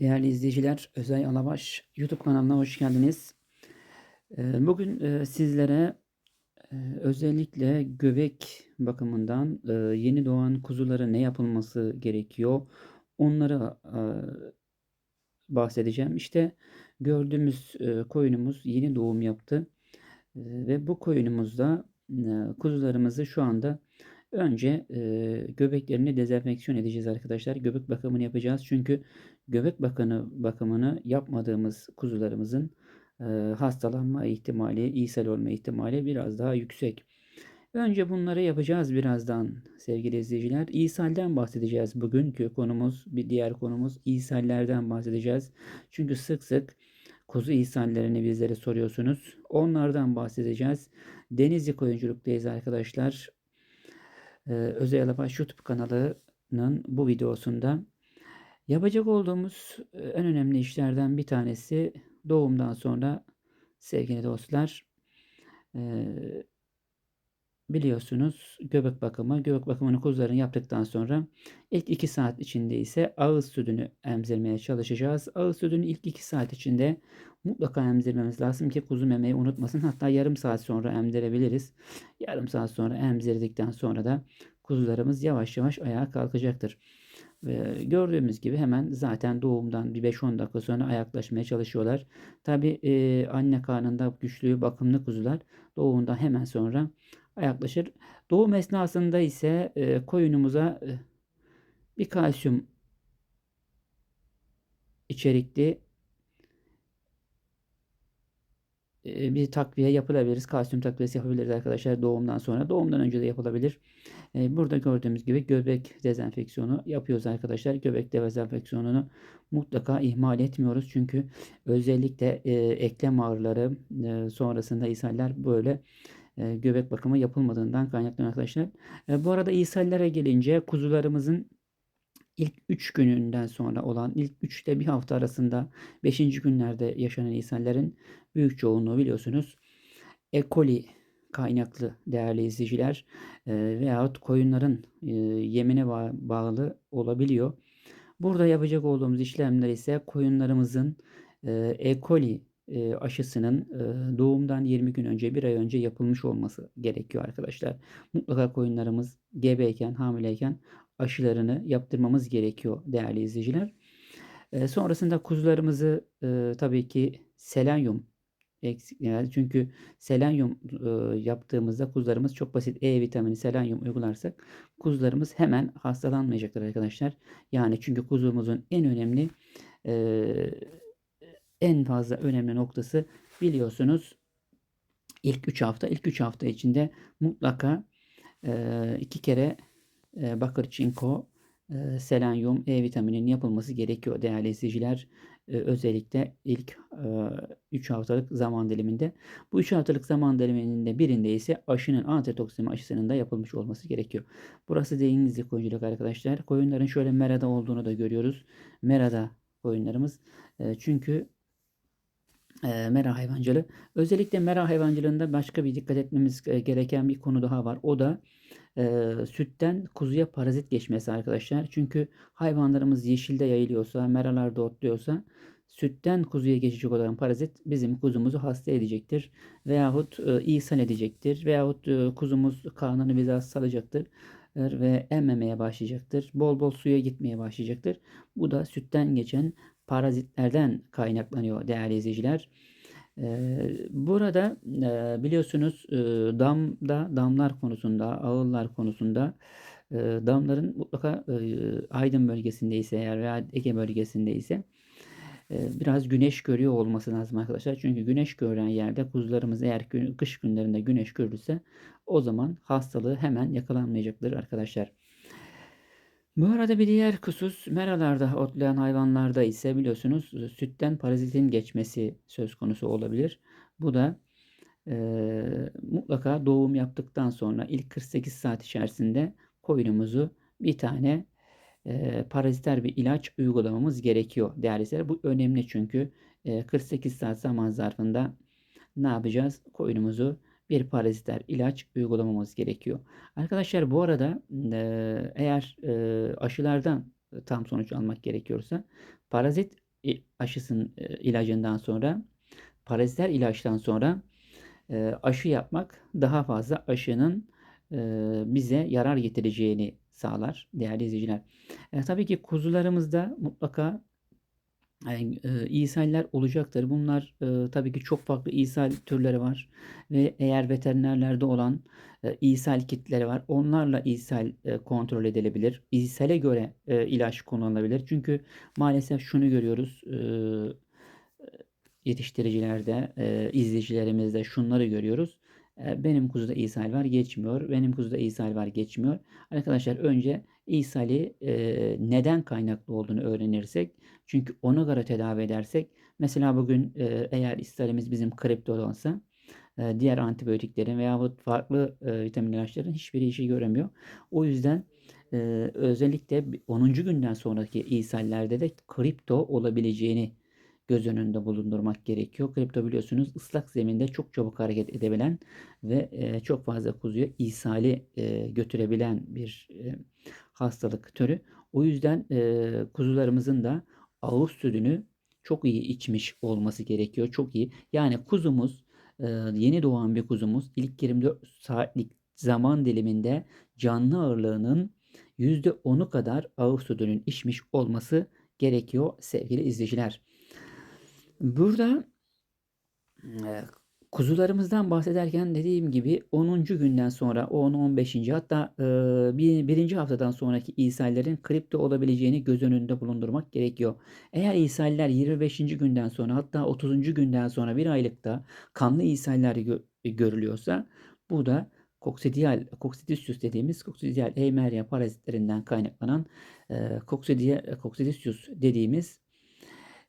Değerli izleyiciler, Özay Alabaş YouTube kanalına hoş geldiniz. Ee, Bugün e, sizlere e, özellikle göbek bakımından e, yeni doğan kuzulara ne yapılması gerekiyor, onları e, bahsedeceğim. İşte gördüğümüz koyunumuz yeni doğum yaptı ve bu koyunumuzda kuzularımızı şu anda önce e, göbeklerini dezenfeksiyon edeceğiz arkadaşlar. Göbek bakımını yapacağız çünkü göbek bakımı bakımını yapmadığımız kuzularımızın e, hastalanma ihtimali, ishal olma ihtimali biraz daha yüksek. Önce bunları yapacağız birazdan sevgili izleyiciler. İshalden bahsedeceğiz bugünkü konumuz. Bir diğer konumuz ishallerden bahsedeceğiz. Çünkü sık sık kuzu ishallerini bizlere soruyorsunuz. Onlardan bahsedeceğiz. Denizli Koyunculuktayız arkadaşlar. Ee, Özel Alabaş YouTube kanalının bu videosunda yapacak olduğumuz e, en önemli işlerden bir tanesi doğumdan sonra sevgili dostlar e, biliyorsunuz göbek bakımı. Göbek bakımını kuzuların yaptıktan sonra ilk 2 saat içinde ise ağız sütünü emzirmeye çalışacağız. Ağız sütünü ilk 2 saat içinde mutlaka emzirmemiz lazım ki kuzu memeyi unutmasın. Hatta yarım saat sonra emzirebiliriz. Yarım saat sonra emzirdikten sonra da kuzularımız yavaş yavaş ayağa kalkacaktır. Ee, gördüğümüz gibi hemen zaten doğumdan bir 5-10 dakika sonra ayaklaşmaya çalışıyorlar. Tabi e, anne karnında güçlü bakımlı kuzular doğumdan hemen sonra ayaklaşır. Doğum esnasında ise e, koyunumuza e, bir kalsiyum içerikli e, bir takviye yapılabiliriz. Kalsiyum takviyesi yapabiliriz arkadaşlar doğumdan sonra. Doğumdan önce de yapılabilir. E, burada gördüğümüz gibi göbek dezenfeksiyonu yapıyoruz arkadaşlar. Göbek dezenfeksiyonunu mutlaka ihmal etmiyoruz. Çünkü özellikle e, eklem ağrıları sonrasında ishaller böyle göbek bakımı yapılmadığından kaynaklanıyor arkadaşlar. Bu arada ishallere gelince kuzularımızın ilk 3 gününden sonra olan ilk 3 ile bir hafta arasında 5. günlerde yaşanan ishallerin büyük çoğunluğu biliyorsunuz E. coli kaynaklı değerli izleyiciler e, veyahut koyunların e, yemine bağlı olabiliyor. Burada yapacak olduğumuz işlemler ise koyunlarımızın e, E. coli aşısının doğumdan 20 gün önce, bir ay önce yapılmış olması gerekiyor arkadaşlar. Mutlaka koyunlarımız gebeyken, hamileyken aşılarını yaptırmamız gerekiyor değerli izleyiciler. Sonrasında kuzularımızı tabii ki selenyum eksik çünkü selenyum yaptığımızda kuzularımız çok basit E vitamini selenyum uygularsak kuzularımız hemen hastalanmayacaktır arkadaşlar. Yani çünkü kuzumuzun en önemli e, en fazla önemli noktası biliyorsunuz ilk 3 hafta. ilk 3 hafta içinde mutlaka e, iki kere e, bakır, çinko, e, selenyum, E vitamininin yapılması gerekiyor değerli izleyiciler. E, özellikle ilk 3 e, haftalık zaman diliminde. Bu 3 haftalık zaman diliminde birinde ise aşının antitoksimi aşısının da yapılmış olması gerekiyor. Burası denizli koyunculuk arkadaşlar. Koyunların şöyle merada olduğunu da görüyoruz. Merada koyunlarımız. E, çünkü e, mera hayvancılığı. Özellikle mera hayvancılığında başka bir dikkat etmemiz gereken bir konu daha var. O da e, sütten kuzuya parazit geçmesi arkadaşlar. Çünkü hayvanlarımız yeşilde yayılıyorsa, meralarda otluyorsa sütten kuzuya geçecek olan parazit bizim kuzumuzu hasta edecektir. Veyahut e, ishal edecektir. Veyahut e, kuzumuz karnını bize salacaktır ve emmemeye başlayacaktır. Bol bol suya gitmeye başlayacaktır. Bu da sütten geçen parazitlerden kaynaklanıyor değerli izleyiciler. Burada biliyorsunuz damda damlar konusunda, ağıllar konusunda damların mutlaka Aydın bölgesindeyse eğer veya Ege bölgesindeyse biraz güneş görüyor olması lazım arkadaşlar. Çünkü güneş gören yerde kuzularımız eğer kış günlerinde güneş görürse o zaman hastalığı hemen yakalanmayacaktır arkadaşlar. Bu arada bir diğer husus meralarda otlayan hayvanlarda ise biliyorsunuz sütten parazitin geçmesi söz konusu olabilir. Bu da e, mutlaka doğum yaptıktan sonra ilk 48 saat içerisinde koyunumuzu bir tane e, paraziter bir ilaç uygulamamız gerekiyor değerli izleyiciler. Bu önemli çünkü e, 48 saat zaman zarfında ne yapacağız? Koyunumuzu bir paraziter ilaç uygulamamız gerekiyor. Arkadaşlar bu arada eğer aşılardan tam sonuç almak gerekiyorsa parazit i- aşısın e, ilacından sonra paraziter ilaçtan sonra aşı yapmak daha fazla aşının bize yarar getireceğini sağlar değerli izleyiciler. E, tabii ki kuzularımızda mutlaka yani, e, ishaller olacaktır. Bunlar e, tabii ki çok farklı ishal türleri var ve eğer veterinerlerde olan e, ishal kitleri var. Onlarla ishal e, kontrol edilebilir. İshale göre e, ilaç kullanılabilir. Çünkü maalesef şunu görüyoruz. E, yetiştiricilerde, e, izleyicilerimizde şunları görüyoruz. Benim kuzuda ishal var geçmiyor. Benim kuzuda ishal var geçmiyor. Arkadaşlar önce ishali e, neden kaynaklı olduğunu öğrenirsek çünkü ona göre tedavi edersek mesela bugün e, eğer ishalimiz bizim kriptodonsa e, diğer antibiyotiklerin veya farklı e, vitamin ilaçların hiçbiri işi göremiyor. O yüzden e, özellikle 10. günden sonraki ishallerde de kripto olabileceğini göz önünde bulundurmak gerekiyor. Kripto biliyorsunuz ıslak zeminde çok çabuk hareket edebilen ve e, çok fazla kuzuya ishali e, götürebilen bir e, hastalık türü. O yüzden kuzularımızın da ağız sütünü çok iyi içmiş olması gerekiyor. Çok iyi. Yani kuzumuz e, yeni doğan bir kuzumuz ilk 24 saatlik zaman diliminde canlı ağırlığının %10'u kadar ağız sütünün içmiş olması gerekiyor sevgili izleyiciler. Burada e, kuzularımızdan bahsederken dediğim gibi 10. günden sonra 10-15. hatta e, bir, birinci haftadan sonraki ishallerin kripto olabileceğini göz önünde bulundurmak gerekiyor. Eğer ishaller 25. günden sonra hatta 30. günden sonra bir aylıkta kanlı ishaller gö- görülüyorsa bu da koksidial, koksidisius dediğimiz koksidial Eimeria parazitlerinden kaynaklanan e, koksidial, koksidisius dediğimiz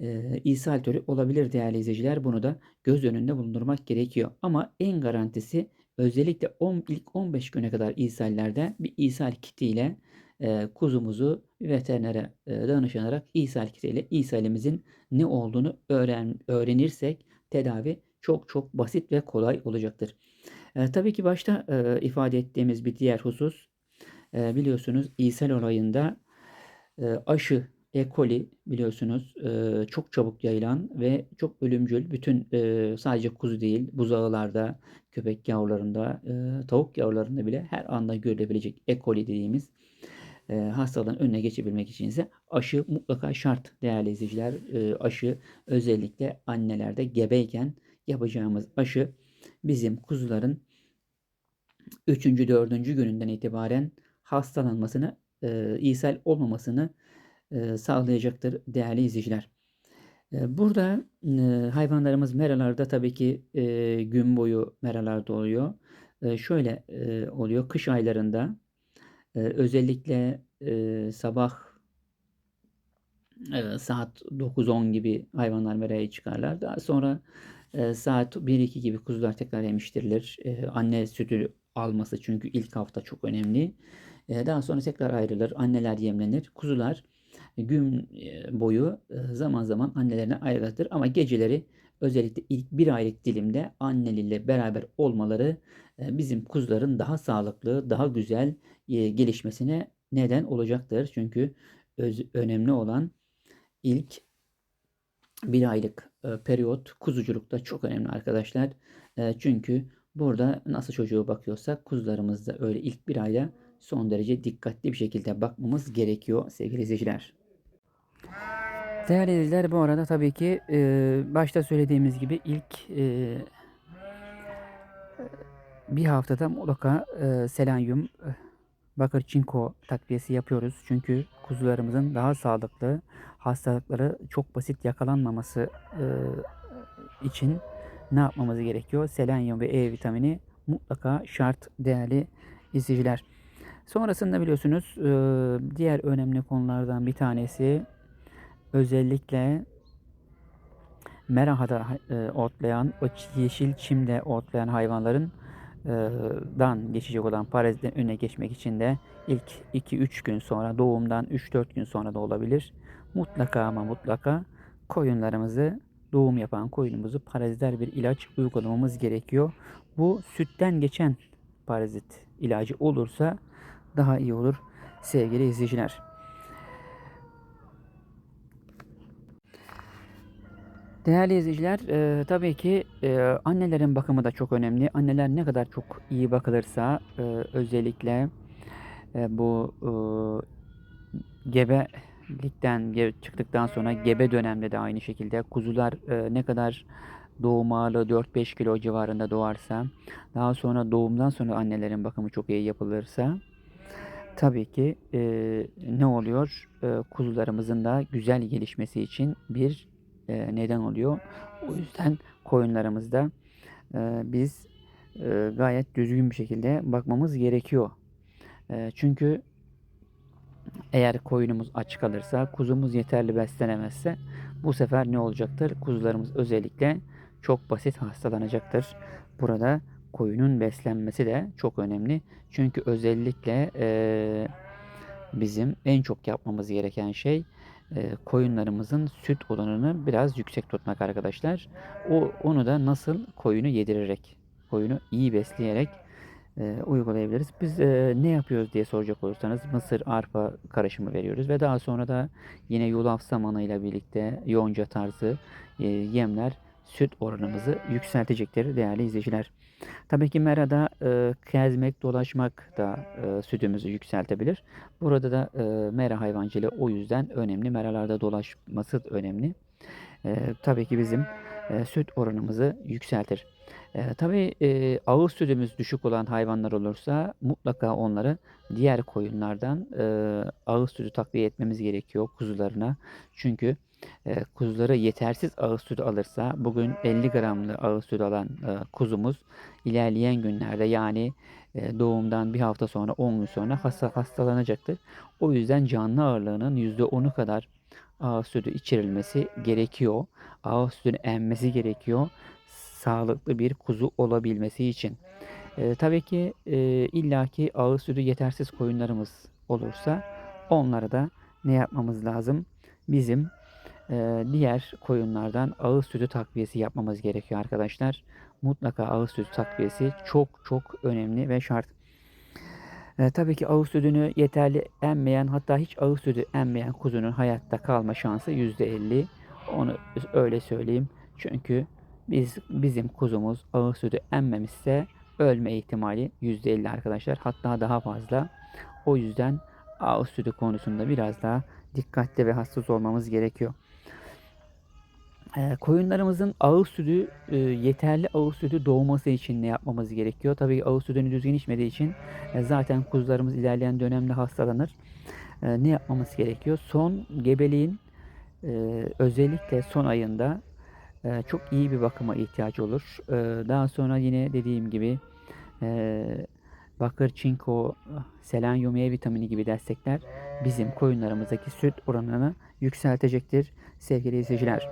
e, ishal türü olabilir değerli izleyiciler. Bunu da göz önünde bulundurmak gerekiyor. Ama en garantisi özellikle 10, ilk 15 güne kadar ishallerde bir ishal kitiyle e, kuzumuzu veterinere e, danışanarak ishal kitiyle ishalimizin ne olduğunu öğren, öğrenirsek tedavi çok çok basit ve kolay olacaktır. E, tabii ki başta e, ifade ettiğimiz bir diğer husus e, biliyorsunuz ishal olayında e, aşı e. coli biliyorsunuz e, çok çabuk yayılan ve çok ölümcül. Bütün e, sadece kuzu değil, buzağılarda, köpek yavrularında, e, tavuk yavrularında bile her anda görülebilecek E. coli dediğimiz e, hastalığın önüne geçebilmek için ise aşı mutlaka şart değerli izleyiciler. E, aşı özellikle annelerde gebeyken yapacağımız aşı bizim kuzuların 3. 4. gününden itibaren hastalanmasını, e, ishal olmamasını e, sağlayacaktır değerli izleyiciler. E, burada e, hayvanlarımız meralarda tabii ki gün boyu meralarda oluyor. Şöyle oluyor kış aylarında özellikle sabah saat 9-10 gibi hayvanlar meraya çıkarlar. Daha sonra saat 1-2 gibi kuzular tekrar emiştirilir. E, anne sütü alması çünkü ilk hafta çok önemli. Daha sonra tekrar ayrılır. Anneler yemlenir. Kuzular gün boyu zaman zaman annelerine ayrılır ama geceleri özellikle ilk bir aylık dilimde anneliyle beraber olmaları bizim kuzuların daha sağlıklı, daha güzel gelişmesine neden olacaktır. Çünkü öz, önemli olan ilk bir aylık periyot kuzuculukta çok önemli arkadaşlar. Çünkü burada nasıl çocuğu bakıyorsak kuzularımızda öyle ilk bir ayda son derece dikkatli bir şekilde bakmamız gerekiyor sevgili izleyiciler. Değerli izleyiciler bu arada tabii ki e, başta söylediğimiz gibi ilk e, bir haftada mutlaka e, selenyum, bakır çinko takviyesi yapıyoruz. Çünkü kuzularımızın daha sağlıklı hastalıkları çok basit yakalanmaması e, için ne yapmamız gerekiyor? Selenyum ve E vitamini mutlaka şart değerli izleyiciler. Sonrasında biliyorsunuz e, diğer önemli konulardan bir tanesi özellikle Meraha'da e, otlayan, o yeşil çimde otlayan hayvanların e, dan geçecek olan parazitlerin önüne geçmek için de ilk 2-3 gün sonra doğumdan 3-4 gün sonra da olabilir. Mutlaka ama mutlaka koyunlarımızı doğum yapan koyunumuzu paraziter bir ilaç uygulamamız gerekiyor. Bu sütten geçen parazit ilacı olursa daha iyi olur sevgili izleyiciler. Değerli izleyiciler, eee, tabii ki, eee, annelerin bakımı da çok önemli. Anneler ne kadar çok iyi bakılırsa, eee, özellikle, eee, bu, ııı, gebelikten ge çıktıktan sonra gebe dönemde de aynı şekilde kuzular, eee, ne kadar doğum ağırlığı 4-5 kilo civarında doğarsa, daha sonra doğumdan sonra annelerin bakımı çok iyi yapılırsa tabii ki, eee, ne oluyor? Eee, kuzularımızın da güzel gelişmesi için bir, eee, neden oluyor. O yüzden koyunlarımızda, eee, biz, eee, gayet düzgün bir şekilde bakmamız gerekiyor. Eee, çünkü eğer koyunumuz aç kalırsa, kuzumuz yeterli beslenemezse bu sefer ne olacaktır? Kuzularımız özellikle çok basit hastalanacaktır. Burada koyunun beslenmesi de çok önemli. Çünkü özellikle eee, bizim en çok yapmamız gereken şey eee, koyunlarımızın süt oranını biraz yüksek tutmak arkadaşlar. O onu da nasıl koyunu yedirerek, koyunu iyi besleyerek eee, uygulayabiliriz. Biz eee, ne yapıyoruz diye soracak olursanız mısır arpa karışımı veriyoruz ve daha sonra da yine yulaf samanıyla birlikte yonca tarzı eee, yemler süt oranımızı yükseltecektir değerli izleyiciler. Tabii ki merada e, gezmek, dolaşmak da e, sütümüzü yükseltebilir. Burada da e, mera hayvancılığı o yüzden önemli. Meralarda dolaşması önemli. E, tabii ki bizim e, süt oranımızı yükseltir. E, tabii e, ağız sütümüz düşük olan hayvanlar olursa mutlaka onları diğer koyunlardan e, ağız sütü takviye etmemiz gerekiyor kuzularına. Çünkü e, kuzuları yetersiz ağız sütü alırsa bugün 50 gramlı ağız sütü alan e, kuzumuz ilerleyen günlerde yani e, doğumdan bir hafta sonra 10 gün sonra hasta, hastalanacaktır. O yüzden canlı ağırlığının %10'u kadar ağız sütü içirilmesi gerekiyor. Ağız sütünü emmesi gerekiyor. Sağlıklı bir kuzu olabilmesi için. E, tabii ki e, illaki ağız sütü yetersiz koyunlarımız olursa onlara da ne yapmamız lazım? Bizim e, diğer koyunlardan ağız sütü takviyesi yapmamız gerekiyor arkadaşlar. Mutlaka ağız sütü takviyesi çok çok önemli ve şart. E, tabii ki ağız sütünü yeterli emmeyen hatta hiç ağız sütü emmeyen kuzunun hayatta kalma şansı %50. Onu öyle söyleyeyim. Çünkü biz bizim kuzumuz ağız sütü emmemişse ölme ihtimali %50 arkadaşlar. Hatta daha fazla. O yüzden ağız sütü konusunda biraz daha dikkatli ve hassas olmamız gerekiyor. Ee, koyunlarımızın ağız sütü e, yeterli ağız sütü doğması için ne yapmamız gerekiyor? Tabii ağız sütünü düzgün içmediği için e, zaten kuzularımız ilerleyen dönemde hastalanır. E, ne yapmamız gerekiyor? Son gebeliğin özellikle son ayında çok iyi bir bakıma ihtiyacı olur. Daha sonra yine dediğim gibi bakır, çinko, selenyum, E vitamini gibi destekler bizim koyunlarımızdaki süt oranını yükseltecektir sevgili izleyiciler.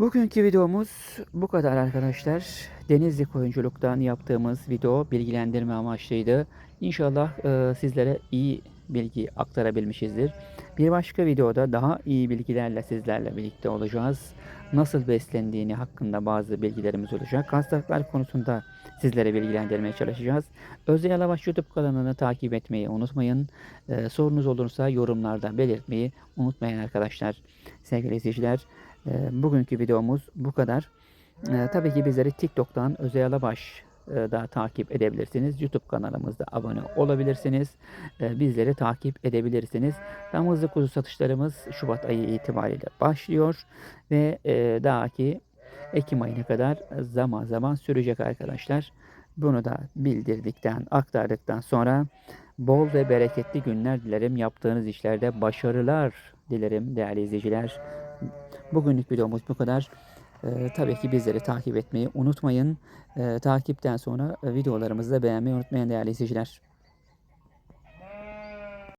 Bugünkü videomuz bu kadar arkadaşlar. Denizli koyunculuktan yaptığımız video bilgilendirme amaçlıydı. İnşallah e, sizlere iyi bilgi aktarabilmişizdir. Bir başka videoda daha iyi bilgilerle sizlerle birlikte olacağız. Nasıl beslendiğini hakkında bazı bilgilerimiz olacak. Hastalıklar konusunda sizlere bilgilendirmeye çalışacağız. Özel Alavaş YouTube kanalını takip etmeyi unutmayın. E, sorunuz olursa yorumlarda belirtmeyi unutmayın arkadaşlar. Sevgili izleyiciler. E, bugünkü videomuz bu kadar. E, tabii ki bizleri TikTok'tan Özel Alabaş e, da takip edebilirsiniz. YouTube kanalımızda abone olabilirsiniz. E, bizleri takip edebilirsiniz. Damızlı kuzu satışlarımız Şubat ayı itibariyle başlıyor ve e, daha ki Ekim ayına kadar zaman zaman sürecek arkadaşlar. Bunu da bildirdikten, aktardıktan sonra bol ve bereketli günler dilerim. Yaptığınız işlerde başarılar dilerim değerli izleyiciler. Bugünlük videomuz bu kadar. Ee, tabii ki bizleri takip etmeyi unutmayın. Ee, takipten sonra videolarımızı da beğenmeyi unutmayın değerli izleyiciler.